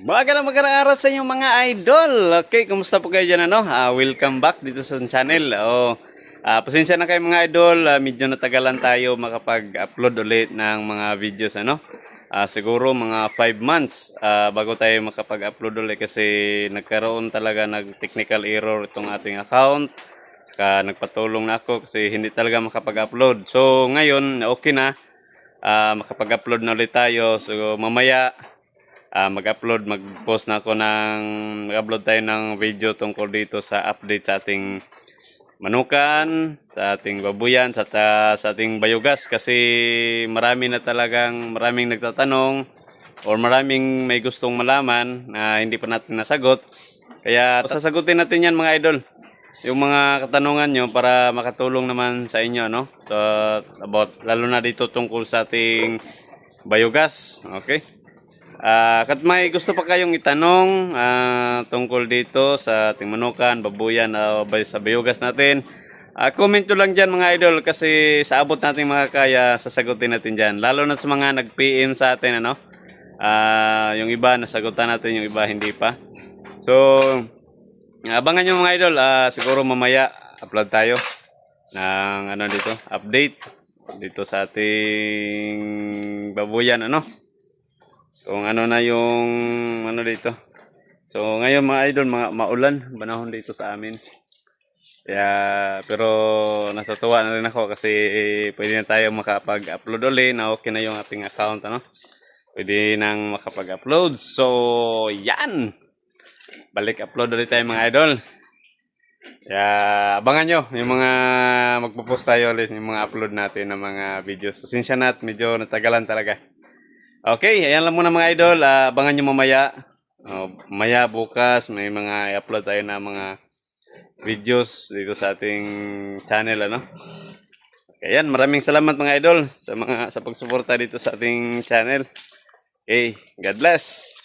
Magandang magandang araw sa inyo mga idol. Okay, kumusta po kayo dyan ano? Ah, welcome back dito sa channel. Oh, ah, pasensya na kayo mga idol. Ah, medyo natagalan tayo makapag-upload ulit ng mga videos ano. Ah, siguro mga 5 months ah, bago tayo makapag-upload ulit kasi nagkaroon talaga ng technical error itong ating account. Saka nagpatulong na ako kasi hindi talaga makapag-upload. So ngayon okay na. Ah, makapag-upload na ulit tayo. So mamaya ah mag-upload, mag-post na ako ng, mag-upload tayo ng video tungkol dito sa update sa ating manukan, sa ating babuyan, sa, sa, sa ating biogas kasi marami na talagang, maraming nagtatanong or maraming may gustong malaman na hindi pa natin nasagot. Kaya sasagutin natin yan mga idol. Yung mga katanungan nyo para makatulong naman sa inyo, no? So, about, lalo na dito tungkol sa ating biogas. Okay? Ah, kat may gusto pa kayong itanong ah, tungkol dito sa ating manukan, babuyan, bay sa biogas natin. Ah, comment nyo lang dyan mga idol kasi sa abot nating mga kaya, sasagutin natin dyan. Lalo na sa mga nag-PM sa atin, ano? Ah, yung iba, nasagutan natin, yung iba hindi pa. So, abangan nyo mga idol, ah, siguro mamaya upload tayo ng ano dito, update dito sa ating babuyan, ano? Kung ano na yung ano dito. So ngayon mga idol, mga maulan panahon dito sa amin. Kaya pero natutuwa na rin ako kasi pwede na tayo makapag-upload ulit na okay na yung ating account ano. Pwede nang makapag-upload. So yan. Balik upload ulit tayo mga idol. Kaya abangan nyo yung mga magpo-post tayo ulit yung mga upload natin ng mga videos. Pasensya na at medyo natagalan talaga. Okay, ayan lang muna mga idol. Ah, abangan nyo mamaya. Oh, maya bukas may mga i-upload tayo na mga videos dito sa ating channel ano. Okay, ayan, maraming salamat mga idol sa mga sa pagsuporta dito sa ating channel. Okay, God bless.